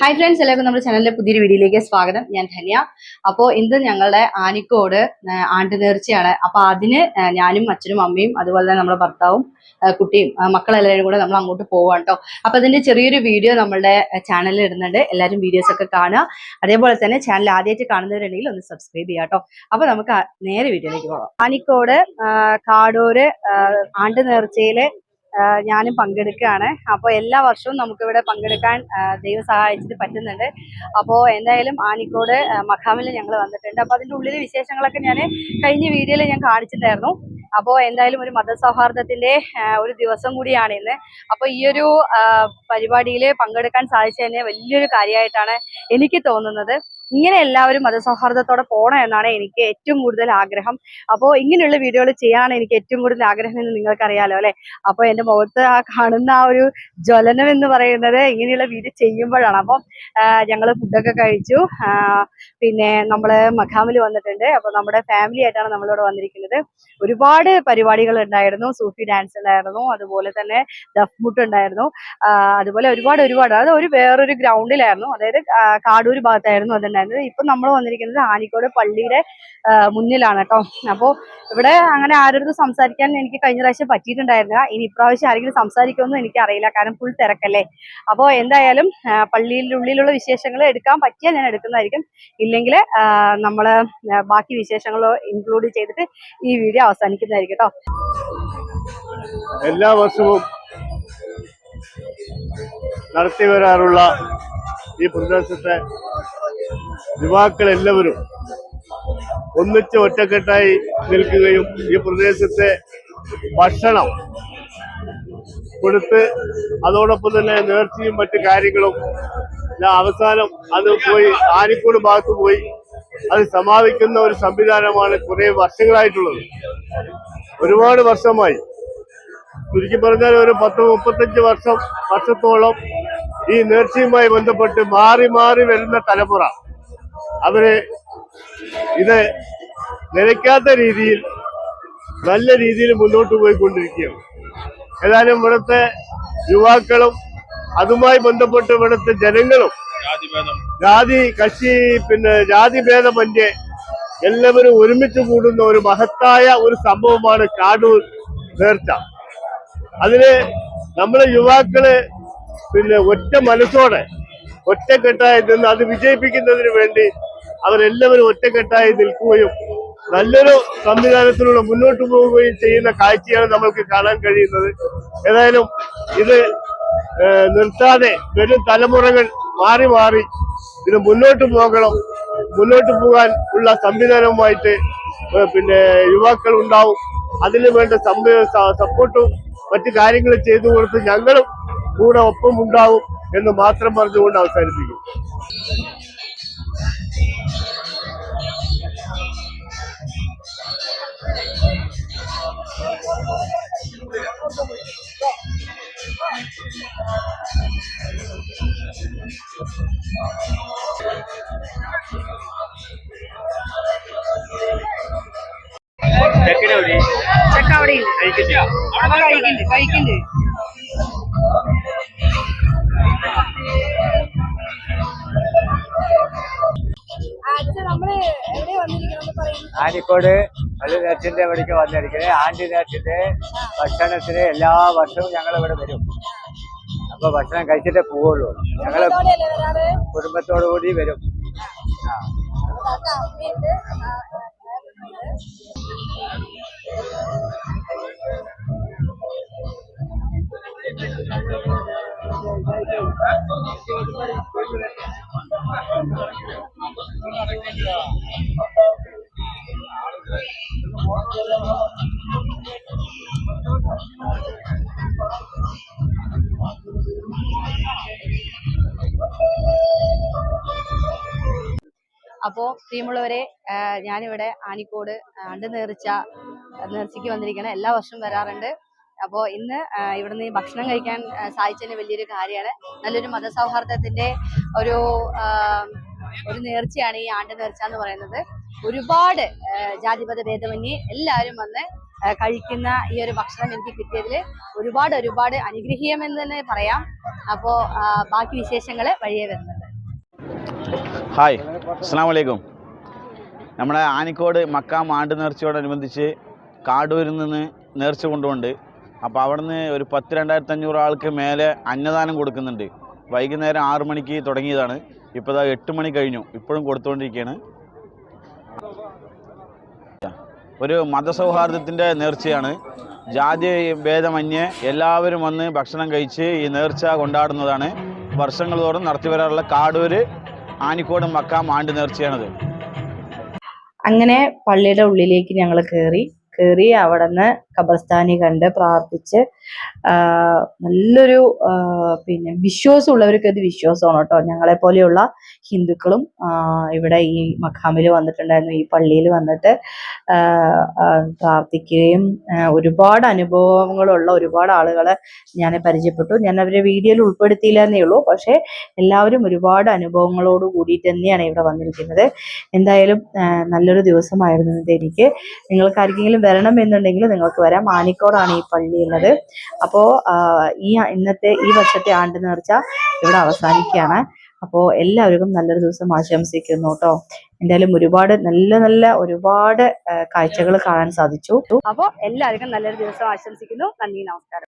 Hi friends എല്ലാവർക്കും നമ്മുടെ ചാനലിലെ പുതിയൊരു വീഡിയോയിലേക്ക് സ്വാഗതം. ഞാൻ ധന്യ. അപ്പോൾ ഇന്ന് ഞങ്ങളുടെ ആനിക്കോട് ആണ്ട് നേർച്ചയാണ് അപ്പോൾ അതിന് ഞാനും അച്ഛനും അമ്മയും അതുപോലെ തന്നെ നമ്മുടെ ഭർത്താവും കുട്ടിയും മക്കളെല്ലാവരും കൂടെ നമ്മൾ അങ്ങോട്ട് പോവാണ് കേട്ടോ അപ്പോൾ അതിന്റെ ചെറിയൊരു വീഡിയോ നമ്മളുടെ ചാനലിൽ ഇടുന്നുണ്ട്. എല്ലാവരും വീഡിയോസൊക്കെ കാണുക. അതേപോലെ തന്നെ ചാനൽ ആദ്യമായിട്ട് കാണുന്നവരുണ്ടെങ്കിൽ ഒന്ന് സബ്സ്ക്രൈബ് ചെയ്യാം കേട്ടോ അപ്പോൾ നമുക്ക് നേരെ വീഡിയോയിലേക്ക് പോകാം. ആനിക്കോട് കാടൂര് ആണ്ട് നേർച്ചയിലെ ഞാനും പങ്കെടുക്കുകയാണ്. അപ്പോൾ എല്ലാ വർഷവും നമുക്കിവിടെ പങ്കെടുക്കാൻ ദൈവം സഹായിച്ചിട്ട് പറ്റുന്നുണ്ട്. അപ്പോൾ എന്തായാലും ആനിക്കോട് മഖാമിൽ ഞങ്ങൾ വന്നിട്ടുണ്ട്. അപ്പോൾ അതിന്റെ ഉള്ളിലെ വിശേഷങ്ങളൊക്കെ ഞാൻ കഴിഞ്ഞ വീഡിയോയിൽ ഞാൻ കാണിച്ചിട്ടുണ്ടായിരുന്നു. അപ്പോൾ എന്തായാലും ഒരു മതസൗഹാർദ്ദത്തിന്റെ ഒരു ദിവസം കൂടിയാണ് ഇന്ന്. അപ്പോൾ ഈ ഒരു പരിപാടിയിൽ പങ്കെടുക്കാൻ സാധിച്ചതിന് വലിയൊരു കാര്യമായിട്ടാണ് എനിക്ക് തോന്നുന്നത്. ഇങ്ങനെ എല്ലാവരും മതസൗഹാർദ്ദത്തോടെ പോകണം എന്നാണ് എനിക്ക് ഏറ്റവും കൂടുതൽ ആഗ്രഹം. അപ്പോൾ ഇങ്ങനെയുള്ള വീഡിയോകൾ ചെയ്യാനാണ് എനിക്ക് ഏറ്റവും കൂടുതൽ ആഗ്രഹം എന്ന് നിങ്ങൾക്കറിയാലോ അല്ലേ? അപ്പോൾ എന്റെ മുഖത്ത് ആ കാണുന്ന ആ ഒരു ജ്വലനം എന്ന് പറയുന്നത് ഇങ്ങനെയുള്ള വീഡിയോ ചെയ്യുമ്പോഴാണ്. അപ്പം ഞങ്ങൾ ഫുഡൊക്കെ കഴിച്ചു. പിന്നെ നമ്മൾ മഖാമിൽ വന്നിട്ടുണ്ട്. അപ്പോൾ നമ്മുടെ ഫാമിലി ആയിട്ടാണ് നമ്മളിവിടെ വന്നിരിക്കുന്നത്. ഒരുപാട് പരിപാടികൾ ഉണ്ടായിരുന്നു. സൂഫി ഡാൻസ് ഉണ്ടായിരുന്നു. അതുപോലെ തന്നെ ദഫ്മുട്ട് ഉണ്ടായിരുന്നു. അതുപോലെ ഒരുപാട് ഒരുപാട്. അത് ഒരു വേറൊരു ഗ്രൗണ്ടിലായിരുന്നു അതായത് കാടൂർ ഭാഗത്തായിരുന്നു അതുണ്ടായിരുന്നത് ഇപ്പൊ നമ്മൾ വന്നിരിക്കുന്നത് ആനിക്കോട് പള്ളിയുടെ മുന്നിലാണ് കേട്ടോ അപ്പോൾ ഇവിടെ അങ്ങനെ ആരോടും സംസാരിക്കാൻ എനിക്ക് കഴിഞ്ഞ പ്രാവശ്യം പറ്റിയിട്ടുണ്ടായിരുന്നില്ല. ഇനി ഇപ്രാവശ്യം ആരെങ്കിലും സംസാരിക്കുമെന്നും എനിക്ക് അറിയില്ല കാരണം ഫുൾ തിരക്കല്ലേ. അപ്പോൾ എന്തായാലും പള്ളിയിലുള്ളിലുള്ള വിശേഷങ്ങൾ എടുക്കാൻ പറ്റിയാൽ ഞാൻ എടുക്കുന്നതായിരിക്കും. ഇല്ലെങ്കിൽ നമ്മൾ ബാക്കി വിശേഷങ്ങളോ ഇൻക്ലൂഡ് ചെയ്തിട്ട് ഈ വീഡിയോ അവസാനിക്കുന്നതായിരിക്കും കേട്ടോ എല്ലാ വർഷവും നടത്തി വരാറുള്ള ഈ പ്രദേശത്തെ യുവാക്കൾ എല്ലാവരും ഒന്നിച്ച് ഒറ്റക്കെട്ടായി നിൽക്കുകയും ഈ പ്രദേശത്തെ ഭക്ഷണം കൊടുത്ത് അതോടൊപ്പം തന്നെ നേർച്ചയും മറ്റു കാര്യങ്ങളും അവസാനം അത് പോയി ആനിക്കോട് ഭാഗത്ത് പോയി അത് സമാപിക്കുന്ന ഒരു സംവിധാനമാണ് കുറെ വർഷങ്ങളായിട്ടുള്ളത്. ഒരുപാട് വർഷമായി. ചുരുക്കി പറഞ്ഞാൽ ഒരു പത്ത് മുപ്പത്തഞ്ച് വർഷം വർഷത്തോളം ഈ നേർച്ചയുമായി ബന്ധപ്പെട്ട് മാറി മാറി വരുന്ന തലമുറ അവർ ഇത് നിലയ്ക്കാത്ത രീതിയിൽ നല്ല രീതിയിൽ മുന്നോട്ട് പോയിക്കൊണ്ടിരിക്കുകയാണ്. ഏതായാലും ഇവിടുത്തെ യുവാക്കളും അതുമായി ബന്ധപ്പെട്ട് ഇവിടുത്തെ ജനങ്ങളും ജാതി കക്ഷി പിന്നെ ജാതി ഭേദമന്യേ എല്ലാവരും ഒരുമിച്ച് കൂടുന്ന ഒരു മഹത്തായ ഒരു സംഭവമാണ് കാടൂർ നേർച്ച. അതിന് നമ്മളെ യുവാക്കൾ പിന്നെ ഒറ്റ മനസ്സോടെ ഒറ്റക്കെട്ടായി നിന്ന് അത് വിജയിപ്പിക്കുന്നതിന് വേണ്ടി അവരെല്ലാവരും ഒറ്റക്കെട്ടായി നിൽക്കുകയും നല്ലൊരു സംവിധാനത്തിലൂടെ മുന്നോട്ട് പോവുകയും ചെയ്യുന്ന കാഴ്ചയാണ് നമ്മൾക്ക് കാണാൻ കഴിയുന്നത്. ഏതായാലും ഇത് നിർത്താതെ വരും തലമുറകൾ മാറി മാറി ഇത് മുന്നോട്ട് പോകണം. മുന്നോട്ട് പോകാൻ ഉള്ള സംവിധാനവുമായിട്ട് പിന്നെ യുവാക്കൾ ഉണ്ടാവും. അതിന് വേണ്ട സപ്പോർട്ടും മറ്റു കാര്യങ്ങളും ചെയ്തു കൊടുത്ത് ഞങ്ങളും കൂടെ ഒപ്പം ഉണ്ടാവും എന്ന് മാത്രം പറഞ്ഞുകൊണ്ട് അവസാനിപ്പിക്കും ചെക്കവിടെ ചെക്കവിടെ കഴിക്കില്ല കഴിക്കില്ല പറയുന്നു ആനിക്കോട് പള്ളി നേർച്ചിന്റെ ഇവിടേക്ക് വന്നിരിക്കുന്നത് ആന്റി നേർച്ചിന്റെ ഭക്ഷണത്തിന് എല്ലാ വർഷവും ഞങ്ങൾ ഇവിടെ വരും അപ്പൊ ഭക്ഷണം കഴിച്ചിട്ടേ പോവുള്ളൂ. ഞങ്ങൾ കുടുംബത്തോടു കൂടി വരും. ആ, അപ്പോൾ പ്രിയമുള്ളവരെ ഞാനിവിടെ ആനിക്കോട് ആണ്ട് നേർച്ച നേർച്ചയ്ക്ക് വന്നിരിക്കണം എല്ലാ വർഷവും വരാറുണ്ട്. അപ്പോൾ ഇന്ന് ഇവിടുന്ന് ഭക്ഷണം കഴിക്കാൻ സാധിച്ചതിന് വലിയൊരു കാര്യമാണ്. നല്ലൊരു മതസൗഹാർദ്ദത്തിന്റെ ഒരു ഒരു നേർച്ചയാണ് ഈ ആണ്ട് നേർച്ച എന്ന് പറയുന്നത്. ഒരുപാട് ജാതിപത ഭേദമന്യേ എല്ലാവരും വന്ന് കഴിക്കുന്ന ഈ ഒരു ഭക്ഷണം എനിക്ക് കിട്ടിയതിൽ ഒരുപാട് ഒരുപാട് അനുഗ്രഹീയമെന്ന് തന്നെ പറയാം. അപ്പോൾ ബാക്കി വിശേഷങ്ങൾ വഴിയേ വരുന്നുണ്ട്. ഹായ് അസ്സാം വലൈക്കും നമ്മുടെ ആനിക്കോട് മക്കാം ആണ്ട് നേർച്ചയോടനുബന്ധിച്ച് കാടൂരിൽ നിന്ന് നേർച്ച കൊണ്ടുപോണ്ട് അപ്പോൾ അവിടെ നിന്ന് ഒരു പത്ത് രണ്ടായിരത്തി അഞ്ഞൂറ് ആൾക്ക് മേലെ അന്നദാനം കൊടുക്കുന്നുണ്ട്. വൈകുന്നേരം ആറ് മണിക്ക് തുടങ്ങിയതാണ്. ഇപ്പോൾ ഇതാ എട്ട് മണി കഴിഞ്ഞു. ഇപ്പോഴും കൊടുത്തുകൊണ്ടിരിക്കുകയാണ് ഒരു മതസൗഹാർദ്ദത്തിന്റെ നേർച്ചയാണ്. ജാതി ഭേദമന്യേ എല്ലാവരും വന്ന് ഭക്ഷണം കഴിച്ച് ഈ നേർച്ച കൊണ്ടാടുന്നതാണ്. വർഷങ്ങൾ തോറും നടത്തി വരാറുള്ള കാടൂര് ആനിക്കോട് മക്കാം ആണ്ട് നേർച്ചയാണത്. അങ്ങനെ പള്ളിയുടെ ഉള്ളിലേക്ക് ഞങ്ങൾ കയറി കയറി അവിടെ നിന്ന് ഖബർസ്ഥാനി കണ്ട് പ്രാർത്ഥിച്ച് നല്ലൊരു പിന്നെ വിശ്വാസം ഉള്ളവർക്ക് ഇത് വിശ്വാസമാണ് കേട്ടോ. ഞങ്ങളെ പോലെയുള്ള ഹിന്ദുക്കളും ഇവിടെ ഈ മഖാമിൽ വന്നിട്ടുണ്ടായിരുന്നു ഈ പള്ളിയിൽ വന്നിട്ട് പ്രാർത്ഥിക്കുകയും ഒരുപാട് അനുഭവങ്ങളുള്ള ഒരുപാട് ആളുകളെ ഞാൻ പരിചയപ്പെട്ടു. ഞാൻ അവരെ വീഡിയോയിൽ ഉൾപ്പെടുത്തിയില്ല എന്നേ ഉള്ളൂ. പക്ഷേ എല്ലാവരും ഒരുപാട് അനുഭവങ്ങളോട് കൂടിയിട്ട് തന്നെയാണ് ഇവിടെ വന്നിരിക്കുന്നത്. എന്തായാലും നല്ലൊരു ദിവസമായിരുന്നു എനിക്ക് നിങ്ങൾക്ക് ആർക്കെങ്കിലും വരണം എന്നുണ്ടെങ്കിൽ നിങ്ങൾക്ക് വരാം. മാനിക്കോടാണ് ഈ പള്ളി ഉള്ളത്. അപ്പോൾ ഈ ഇന്നത്തെ ഈ വർഷത്തെ ആണ്ട് നേർച്ച ഇവിടെ അവസാനിക്കുകയാണ്. അപ്പോൾ എല്ലാവർക്കും നല്ലൊരു ദിവസം ആശംസിക്കുന്നു കേട്ടോ. എന്തായാലും ഒരുപാട് നല്ല നല്ല ഒരുപാട് കാഴ്ചകൾ കാണാൻ സാധിച്ചു. അപ്പോൾ എല്ലാവർക്കും നല്ലൊരു ദിവസം ആശംസിക്കുന്നു. നന്ദി നമസ്കാരം.